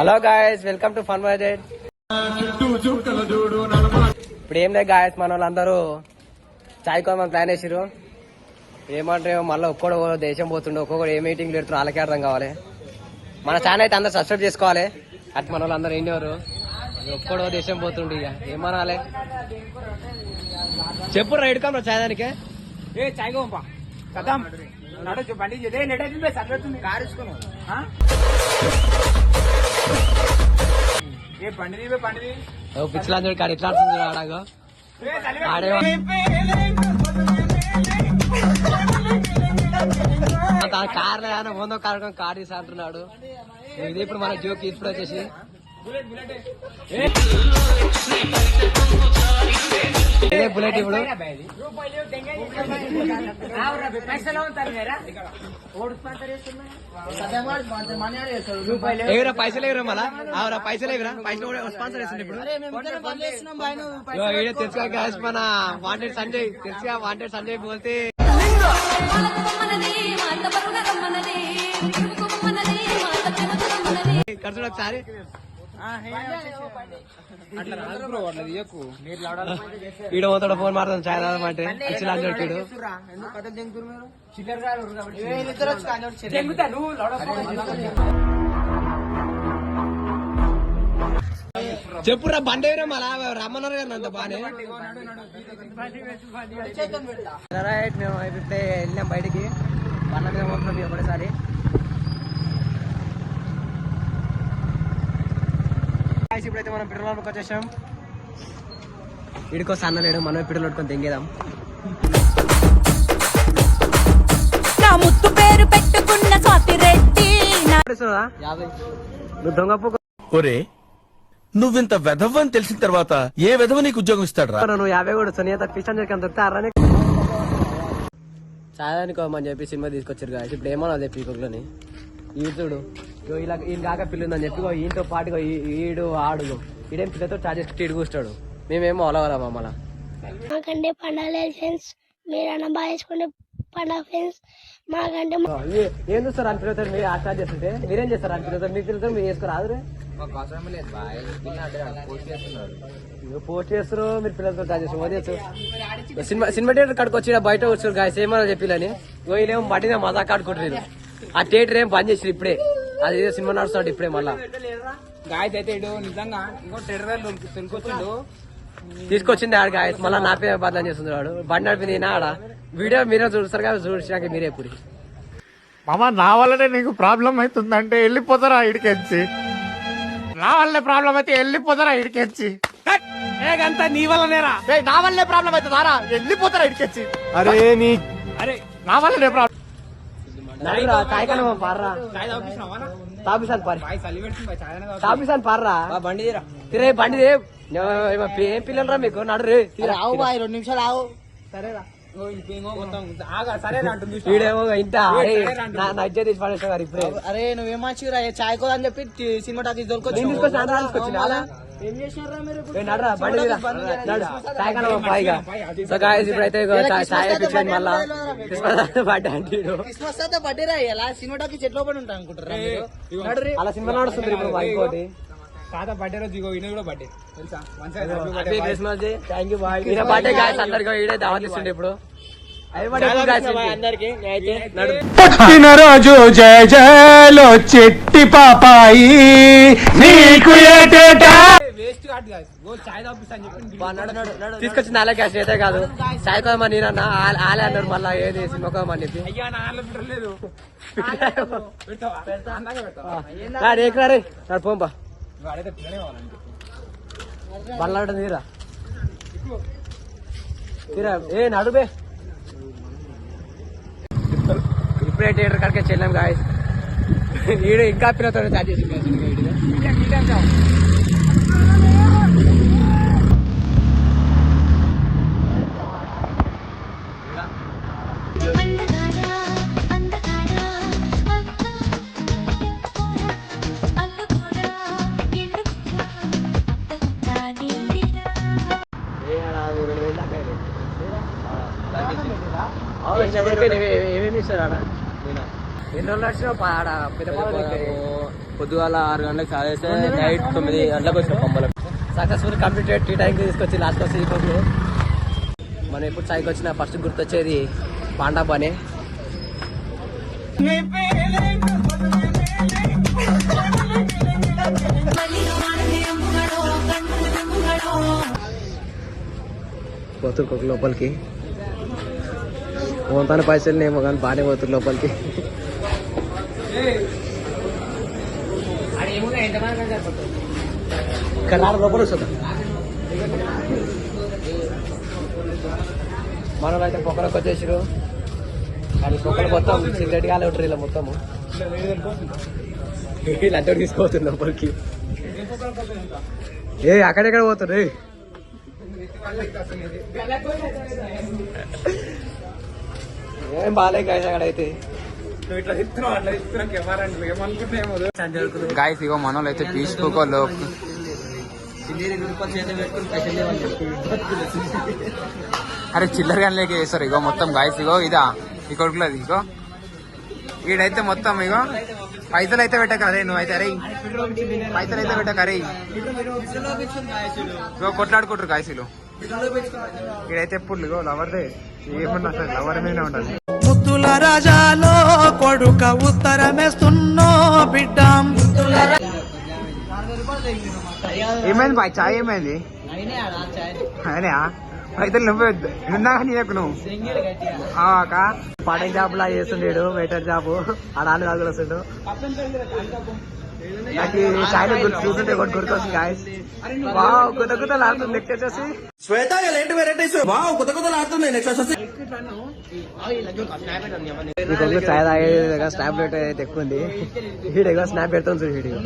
Hello guys welcome to fun budget ఇప్పుడు ఏం లేదు గాయస్ మన వాళ్ళందరూ చాయ్ కోమని ప్లాన్ వేసిరు ఏమంటారు మళ్ళీ ఒక్కడు దేశం పోతుండే. ఒక్కొక్కడు ఏ మీటింగ్ పెడుతున్నారు వాళ్ళకే అర్థం కావాలి. మన ఛానల్ అయితే అందరు సబ్స్క్రైబ్ చేసుకోవాలి. అటు మన వాళ్ళందరూ ఏంటేవారు ఒక్కడో దేశం పోతుండే ఇక. ఏమనాలి? చెప్పు రైడ్ కమ్ చాయ్ దానికి. ఏ చాయ్ గోంపా కదాం బండి కారు ఓ పిచ్చిలందరూ కాడు ఎట్లా ఆడుతుంది ఆడాగో. తన కార్ ఆయన వందో కారు కార్ తీసి అంటున్నాడు ఇది ఇప్పుడు మన జోక్ ఇప్పుడు వచ్చేసి ఇదే బుల్లెట్ ఇప్పుడు ఎగురా పైసలు ఎగురా మళ్ళా? అవురా పైసలు ఎగురా పైసలు కూడా స్పాన్సర్ చేస్తుంది ఇప్పుడు? ఇగో ఈడే తెలుసుగా గ్యాస్ మన వాంటెడ్ సంజయ్ తెలుసుగా వాంటెడ్ సంజయ్ పోతే. ఖర్చు ఒకసారి. ఈడ పోతాడు ఫోన్ అంటాడు దెంగుతా నువ్వు చెప్పురా బండి ఎవరా మళ్ళా రమ్మన్నారు కదా అంత బానే రైట్ మేము ఇప్పుడే వెళ్ళాం బయటికి. బండ్ల మీద పోతున్నాం ఒకటేసారి. Guys, ఇప్పుడైతే మనం పెట్రోల్ పంప్కి వచ్చేసాం. వీడికో సన్న లేడు మనం పెట్రోల్ పట్టుకొని తెంగేదాం నా ముత్తు పేరు పెట్టుకున్న స్వాతి రెడ్డి. నా యాభై. నువ్వు దొంగ పొగ ఒరే నువ్వింత వెధవని తెలిసిన తర్వాత ఏ వెధవ నీకు ఉద్యోగం ఇస్తాడు నువ్వు యాభై కూడా సునీత పిచ్చి అందరికి అంత అర్రనే చాదానికి అని చెప్పి సినిమా తీసుకొచ్చారు కదా ఇప్పుడు ఏమన్నా అదే పీకొకలని. ఇగో ఇలా ఈయన కాక పిల్లుందని చెప్పి ఇగో ఈయనతో పాటుగా ఈడు ఆడు ఈడేం పిల్లతో చార్జ్ చేసి ఇటు కూర్చాడు మేమేమో అలవరా మమ్మల్ని మాకంటే పండగ ఫ్రెండ్స్. మీరన్నా బాగా చేసుకుంటే పండగ ఫ్రెండ్స్. మాకంటే ఏం చూస్తారు అని పిల్లతారు మీరు ఆ చార్జ్ చేస్తుంటే? మీరేం చేస్తారు అని పిల్లతారు మీ పిల్లతో మీరు చేసుకోరాదు పోస్ట్ చేస్తారు మీరు పిల్లలతో చేస్తారు? సినిమా సినిమా థియేటర్ కాడికి వచ్చి బయట వచ్చారు గాయస్ ఏమన్నా చెప్పిలని వీళ్ళేమో మట్టిన మజా కాడుకుంటారు ఆ థియేటర్ ఏం బంద్ చేసారు ఇప్పుడే. అది ఏదో సినిమా నడుస్తాడు ఇప్పుడే మళ్ళా. గాయస్ అయితే ఇడు నిజంగా ఇంకో టెర్రర్ తొలికొచ్చిండు తీసుకొచ్చింది ఆడ గాయస్ మళ్ళీ నా పేరు బదలం చేస్తుంది వాడు. బండి నడిపింది ఆడ. వీడియో మీరే చూస్తారు కదా చూసినాక మీరే పూరి. మామ నా వల్లనే నీకు ప్రాబ్లం అవుతుందంటే వెళ్ళిపోతారా ఇడికెచ్చి? నా వల్లే ప్రాబ్లం అయితే వెళ్ళిపోతారా ఇడికెచ్చి? ఏగంతా నీ వల్లనేరా? ఏయ్, నా వల్లే ప్రాబ్లం అవుతుందారా వెళ్ళిపోతారా ఇడికెచ్చి? అరే నీ అరే నా వల్లనే ప్రాబ్లం నడురా తాయికాలం పార్రా చాయ్ తాపిస్తున్నావా తాపిసాను పారి. తాపిసాను పార్రా? బండి తీరా. తిరే బండి దే. ఏం పిల్లలు రా మీకు? నడు రే రెండు నిమిషాలు ఆవు ఓ, వీడేమో ఇంత అరే, తీసి గారు ఇప్పుడే. నువ్వేం మంచిగా చాయ్ కో అని చెప్పి సినిమా టాకీస్ నేను తీసుకొచ్చి ఆంధ్రా తీసుకొచ్చిన అలా ఏ నడురా బండి తీరా నడు తాయికాలం పాయిగా సో గాయస్ ఇప్పుడైతే ఇగో చా- చాయ్ పిచ్చాను మళ్ళా. క్రిస్మస్ బర్త్డే అంటే ఈడు. క్రిస్మస్ అయితే బర్త్డే రా ఎలా? సినిమా టాకీస్ ఎట్లా పడి ఉంటా అనుకుంటారా అలా సినిమా నడుస్తుంది ఇప్పుడు ఇంకోటి. తాత బర్త్డే రోజు ఇగో ఈయన కూడా బర్త్డే తెలుసా? మంచిగా happy Christmas day thank you bye ఈయన బర్త్డే గాయస్ అందరికి ఈడే దావత్ ఇస్తుండే ఇప్పుడు. నడు పుట్టినరోజు జయ జయలో చెట్టి పాపాయి. నీకు వేస్ట్ తీసుకొచ్చింది అలా క్యాష్ అయితే కాదు. సాయి కోమని నేనన్నా ఆలే అన్నారు మళ్ళీ ఏది సినిమా చెప్పి. ఎక్కడ రే నాడు బండ్లాడ తీరా? తీరా? ఏ నడుబే ఇప్పుడే థియేటర్ కాడికి చెల్లాం గాయ ఈడు ఇంకా పిల్లతో చార్జ్ చేసి ఏమేమి ఇస్తారు ఆడ? ఎన్ని రోజులు ఆడ పెద్ద పొద్దుగాల ఆరు గంటలకు చదివేస్తే నైట్ తొమ్మిది గంటలకు వచ్చిన బొమ్మలకు సక్సెస్ఫుల్ కంప్లీటెడ్ టీ టైంకి తీసుకొచ్చి లాస్ట్ వచ్చి ఈ మనం ఎప్పుడు చాయ్కి వచ్చినా ఫస్ట్ గుర్తొచ్చేది పాండా పని పోతురు కొక లోపలికి పోతాను పైసలు ఏమో కానీ బాగానే పోతురు లోపలికి. లోపల వస్తుంది. మనలో అయితే పొక్కలకు వచ్చేసారు అది పొక్కలు మొత్తం సిగరెట్ గాలి ఉంటారు ఇలా మొత్తము వీళ్ళంతా తీసుకోవచ్చు లోపలికి. ఏ అక్కడెక్కడ పోతారు ఏ బాగాలే గాయస్ అక్కడైతే నువ్వు గాయస్ ఇగో మనోళ్ళు అయితే పీస్ఫుల్లో అరే చిల్లర కానీ లేక చేస్తారు ఇగో మొత్తం గాయస్ ఇగో ఇదా ఈ కొడుకులది ఇగో వీడైతే మొత్తం ఇగో పైసలు అయితే పెట్టక అరే నువ్వైతే అరే పైసలు అయితే పెట్టక అరే ఇగో కొట్లాడుకుంటారు గాయసులు వీడైతే ఎప్పుడు లవర్దే. ఏమన్నా అసలు లవర్ మీద ఉండాలి. ముద్దుల రాజాలో కొడుక ఉత్తరమేస్తున్నో బిడ్డ. ఏమైంది బాయ్ చాయ్ ఏమైంది? అయినా పైసలు నువ్వే ఉందా నీ దగ్గర నువ్వు పార్ట్ టైం జాబ్ లా చేస్తుండేడు వెయిటర్ జాబ్. ఆడ ఆలు కాదు వస్తుండు. నాకు చాయ్ చూస్తుంటే ఒకటి గుర్తొస్తుంది గాయస్ వావ్ కొత్త కొత్త లాడుతుంది నెక్స్ట్ వచ్చేసి శ్వేత ఎలాంటి వెరైటీస్ వావ్ కొత్త కొత్త ఆడుతున్నాయి నెక్స్ట్ వచ్చేసి. ఈ కొడుకు చాయ్ తాగేది స్నాప్ రేట్ అయితే ఎక్కువ ఉంది. వీడియో స్నాప్ పెడుతుంది చూడు వీడియో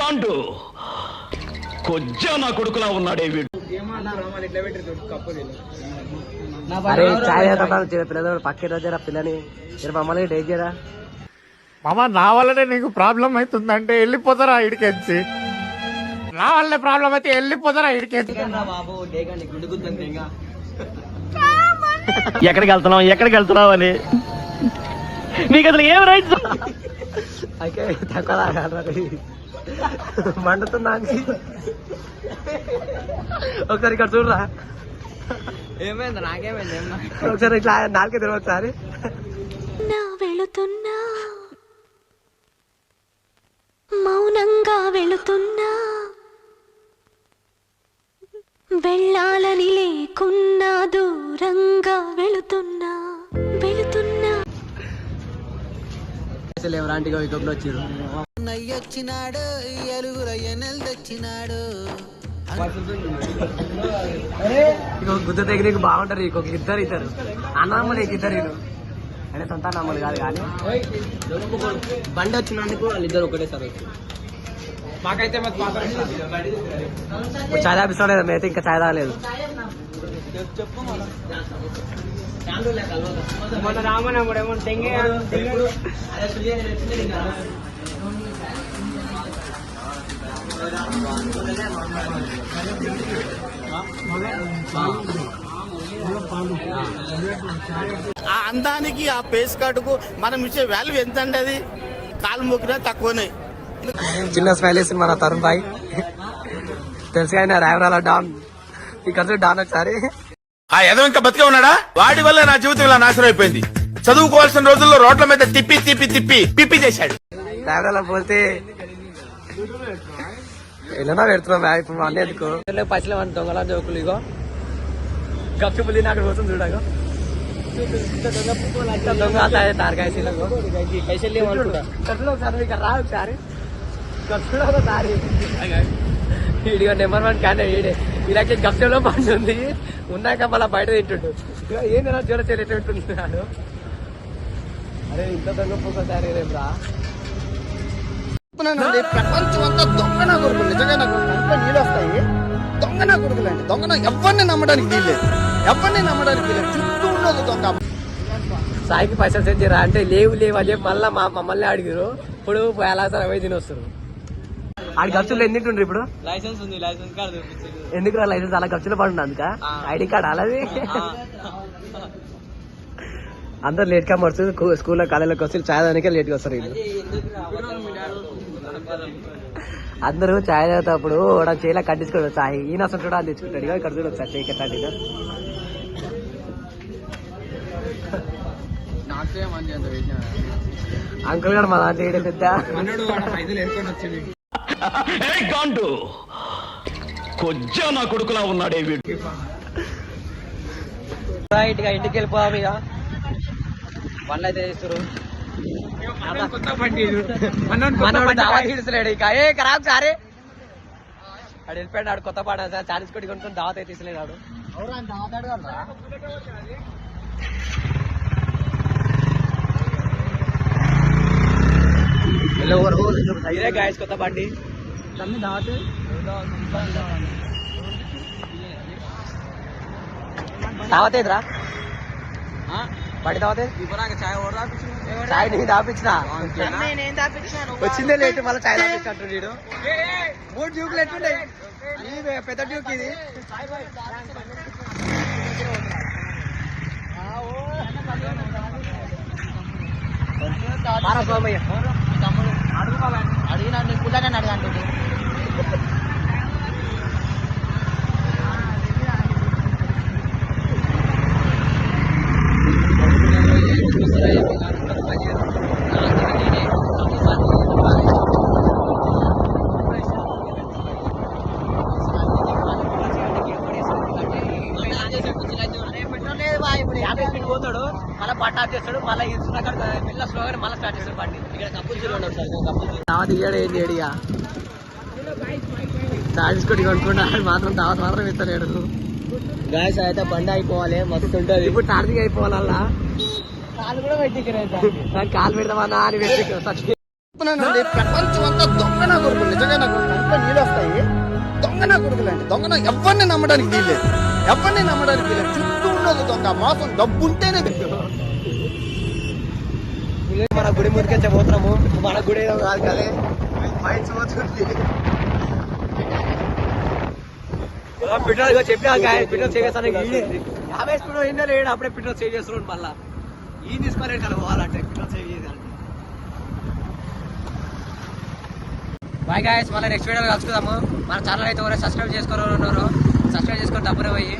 గాండు కొజ్జా నా కొడుకులా ఉన్నాడే వీడు. అరే చాయ్ తాగుతాను పిల్లలు పక్కన జరా పిల్లని. జర మమ్మల్ని డేట్ చేయరా? మామ నా వల్లనే నీకు ప్రాబ్లం అవుతుందంటే వెళ్ళిపోతారా ఇడికెచ్చి? నా వల్లే ప్రాబ్లం అయితే వెళ్ళిపోతారా ఇడికెచ్చి? ఎక్కడికి వెళ్తున్నావు? ఎక్కడికి వెళ్తున్నావు అని? నీకు అసలు ఏం రైట్స్ అయితే తక్కువ తాగాలి. ఒకసారి ఇక్కడ చూడరా. ఏమైంది? నాకేమైంది? ఒకసారి ఇట్లా నాలుగే తెలియదు ఒకసారి. నా వెళుతున్నా. మౌనంగా వెళుతున్నా. వెళ్ళాలని లేకున్నా దూరంగా వెళుతున్నా. అసలు ఎవరాంటి వైకప్లో వచ్చారు నయ్యొచ్చినాడు ఎలుగుల ఎనెల్ తెచ్చినాడు. ఇక గుద్ద దగ్గరికి బాగుంటారు ఇంకొక ఇద్దరు ఇద్దరు. అన్నమ్మలు ఇక ఇద్దరు వీళ్ళు అంటే సొంత అన్నమ్మలు కాదు కానీ. బండి వచ్చినందుకు వాళ్ళిద్దరు ఒకటే సార్ మాకైతే ఇప్పుడు చాయ్ తాపిస్తలేదు మేమైతే ఇంకా చాయ్ తాగలేదు. మొన్న రామనమ్ముడు ఏమో తెంగే ఆ అందానికి ఆ పేస్ కార్డుకు మనం ఇచ్చే వాల్యూ ఎంత అండి అది? కాలు మొక్కినా తక్కువనే. చిన్న స్మైల్ వేసింది మన తరుణ్ బాయ్. తెలుసు కానీ రాయవరాల డాన్. ఇక్కడ డాన్ ఒకసారి. ఆ ఎదవ ఇంకా బతికే ఉన్నాడా? వాడి వల్ల నా జీవితం ఇలా నాశనం అయిపోయింది. చదువుకోవాల్సిన రోజుల్లో రోడ్ల మీద తిప్పి తిప్పి తిప్పి పిప్పి చేశాడు. పోతే ఎలా పెడుతున్నాం ఇప్పుడు ఎందుకు? దొంగల జోకులు ఇగో. గప్పు పుల్లి అక్కడ పోతుంది చూడగా దొంగ తారకాయసీలకు ఒకసారి ఇక్కడ రా ఒకసారి. గప్సులో ఒకసారి. వీడిగా నెంబర్ వన్ క్యాండిడేట్ వీడే వీళ్ళకి గప్సంలో పండు ఉంది. ఉన్నాక మళ్ళీ బయట తింటుండు. ఏంది నా జ్వర చేరేటట్టున్నాడు అరే ఇంత దొంగ పూసారి రేపు రా చెప్తున్నానండి ప్రపంచం అంతా దొంగ నా కొడుకులు. నిజంగా నాకు కంట్లో నీళ్ళు వస్తాయి. దొంగ నా కొడుకులు అండి దొంగ నా ఎవరిని నమ్మడానికి వీల్లేదు. ఎవరిని నమ్మడానికి వీల్లేదు. చుట్టూ ఉన్నది దొంగ. సాయికి పైసలు చేయరా? అంటే లేవు లేవు అని చెప్పి మళ్ళీ మా మమ్మల్ని అడిగారు ఇప్పుడు ఎలా సార్ అవే తిని వస్తారు ఆడి ఖర్చులు ఎన్ని ఉంటుండ్రు ఇప్పుడు? లైసెన్స్ ఉంది లైసెన్స్ కార్డు ఎందుకు రా లైసెన్స్ అలా ఖర్చులు పడుతుంది అందుక? ఐడి కార్డ్ అలాది అందరు లేట్ కమర్స్ స్కూల్లో కాలేజీలోకి వస్తారు చాయ్ దానికే లేట్గా వస్తారు వీళ్ళు. అందరూ చాయ్ తాగేటప్పుడు వాడు చేయిలా కట్టించుకోడు చాయ్ ఈయన అసలు చూడాలి తెచ్చుకుంటాడు. ఇక్కడ చూడొచ్చు చేయి కట్టాడు నాకే మంచి అంత వేసిన అంకుల్ గారు మా దాంట్లో పెద్ద. గాండు! కొజ్జా నా కొడుకులా ఉన్నాడే వీడు. రైట్గా ఇంటికి వెళ్ళిపోవాలి ఇక పనులు అయితే చేస్తారు కొత్త బండి అన్నాడు కొత్త మనోడు బండి దావా తీడుస్తున్నాడు ఇక. ఏ ఖరాబ్ సారే. ఆడు వెళ్ళిపోయాడు ఆడు కొత్త పాట సార్ చాలీస్ కొట్టి కొనుక్కొని దావత్ అయితే తీసలేదు ఆడు. ఇదే గాయస్ కొత్త బండి ఏదిరా బండి దావత్ చాయ్ నీకు వచ్చిందే లేట్ మళ్ళీ చాయ్ మూడు డ్యూకులు పెద్ద డ్యూక్ ఇది. సోమయ్య. అడిగినా నీ పుల్లగానే అడగంటుంది యాభై స్పీడ్ పోతాడు మళ్ళీ బట్ట ఆఫ్ చేస్తాడు మళ్ళీ అక్కడ పిల్ల స్లోగా మళ్ళీ స్టార్ట్ చేస్తాడు బండి ఇక్కడ కప్పులు జీరో దావత్ ఇయ్యాడు ఏంటి ఏడిగా చార్జెస్ కొట్టి కొనుక్కున్నాడు మాత్రం దావత్ మాత్రం ఇస్తలేడు. గాయస్ అయితే బండి అయిపోవాలి మస్తు ఉంటుంది. ఇప్పుడు ఛార్జింగ్ అయిపోవాలి అలా కాలు కూడా పెట్టి కాలు పెడదామన్నా అని పెట్టి ప్రపంచం అంతా దొంగ నా కొడుకులు నిజంగా నాకు కంట్లో నీళ్ళు వస్తాయి దొంగ నా కొడుకులు అండి దొంగ నా ఎవరిని నమ్మడానికి వీల్లేదు. ఎవరిని నమ్మడానికి వీల్లేదు. చుట్టూ ఉన్నది దొంగ మోసం డబ్బు ఉంటేనే మన గుడి ముందుకెళ్ళి పోతున్నాము. మన గుడి కాదు కదే. మైండ్స్ పోతుంది పెట్రోల్ చెప్పినా పెట్రోల్ చేస్తాను యాభై స్పీడ్ పోయిందో లేడు అప్పుడే పెట్రోల్ సేవ్ చేస్తున్నాడు మళ్ళా. ఈ తీసుకోలేదు కదా పోవాలంటే పెట్రోల్ సేవ్ చేయాలంటే బాయ్ గాయస్ మళ్ళీ నెక్స్ట్ వీడియో కలుసుకుందాము. మన ఛానల్ అయితే ఎవరైనా సబ్స్క్రైబ్ చేసుకోరు ఉన్నారు సబ్స్క్రైబ్ చేసుకొని తప్పనే పోయి.